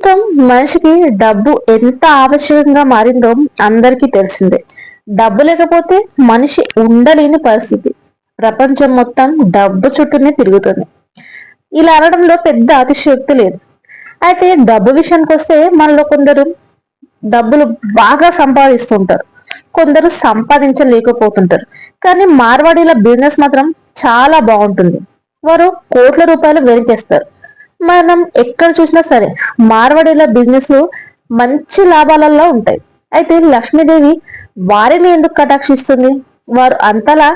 ప్రస్తుతం మనిషికి డబ్బు ఎంత ఆవశ్యకంగా మారిందో అందరికీ తెలిసిందే. డబ్బు లేకపోతే మనిషి ఉండలేని పరిస్థితి. ప్రపంచం మొత్తం డబ్బు చుట్టూనే తిరుగుతుంది. ఇలా అనడంలో పెద్ద అతిశయోక్తి లేదు. అయితే డబ్బు విషయానికి వస్తే మనలో కొందరు డబ్బులు బాగా సంపాదిస్తుంటారు కొందరు సంపాదించలేకపోతుంటారు. కానీ మార్వాడీల బిజినెస్ మాత్రం చాలా బాగుంటుంది. వారు కోట్ల రూపాయలు వెనకేస్తారు మనం ఎక్కడ చూసినా సరే మార్వాడీల బిజినెస్ మంచి లాభాలలో ఉంటాయి. అయితే లక్ష్మీదేవి వారిని ఎందుకు కటాక్షిస్తుంది? వారు అంతలా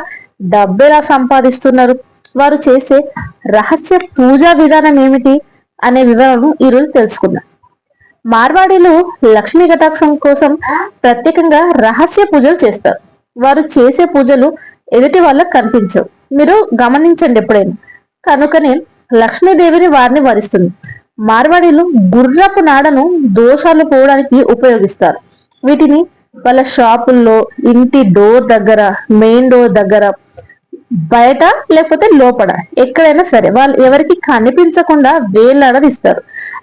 డబ్బేలా సంపాదిస్తున్నారు? వారు చేసే రహస్య పూజా విధానం ఏమిటి అనే వివరాలను ఈరోజు తెలుసుకుందాం. మార్వాడీలు లక్ష్మీ కటాక్షం కోసం ప్రత్యేకంగా రహస్య పూజలు చేస్తారు. వారు చేసే పూజలు ఎదుటి వాళ్ళకు కనిపించవు. మీరు గమనించండి ఎప్పుడైనా. కనుకనే లక్ష్మీదేవిని వారిని వరిస్తుంది. మార్వాడీలు గుర్రపు నాడను దోషాలు పోవడానికి ఉపయోగిస్తారు. వీటిని వాళ్ళ షాపుల్లో ఇంటి డోర్ దగ్గర మెయిన్ డోర్ దగ్గర బయట లేకపోతే లోపల ఎక్కడైనా సరే వాళ్ళు ఎవరికి కనిపించకుండా వేలాడదీస్తారు.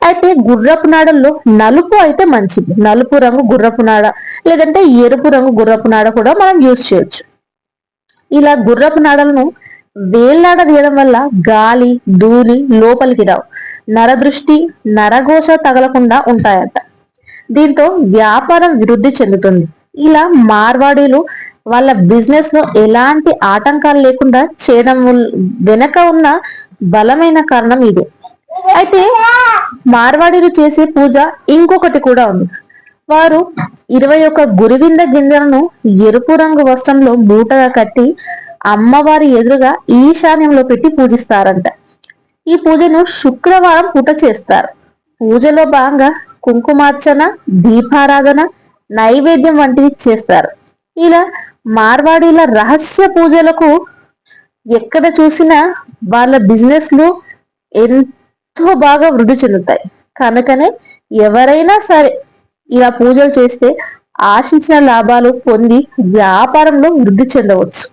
అయితే గుర్రపు నాడల్లో నలుపు అయితే మంచిది. నలుపు రంగు గుర్రపు నాడ లేదంటే ఎరుపు రంగు గుర్రపు నాడ కూడా మనం యూజ్ చేయొచ్చు. ఇలా గుర్రపు నాడలను వేలాడదీయడం వల్ల గాలి ధూళి లోపలికి రావు. నరదృష్టి నరఘోష తగలకుండా ఉంటాయట. దీంతో వ్యాపారం వృద్ధి చెందుతుంది. ఇలా మార్వాడీలు వాళ్ళ బిజినెస్లో ఎలాంటి ఆటంకాలు లేకుండా చేయడం వెనక ఉన్న బలమైన కారణం ఇదే. అయితే మార్వాడీలు చేసే పూజ ఇంకొకటి కూడా ఉంది. వారు ఇరవై ఒక్క గురివింద గింజలను ఎరుపు రంగు వస్త్రంలో మూటగా కట్టి అమ్మవారి ఎదురుగా ఈశాన్యంలో పెట్టి పూజిస్తారంట. ఈ పూజను శుక్రవారం పూట చేస్తారు. పూజలో భాగంగా కుంకుమార్చన దీపారాధన నైవేద్యం వంటివి చేస్తారు. ఇలా మార్వాడీల రహస్య పూజలకు ఎక్కడ చూసినా వాళ్ళ బిజినెస్లు ఎంతో బాగా వృద్ధి చెందుతాయి. కనుకనే ఎవరైనా సరే ఇలా పూజలు చేస్తే ఆశించిన లాభాలు పొంది వ్యాపారంలో వృద్ధి చెందవచ్చు.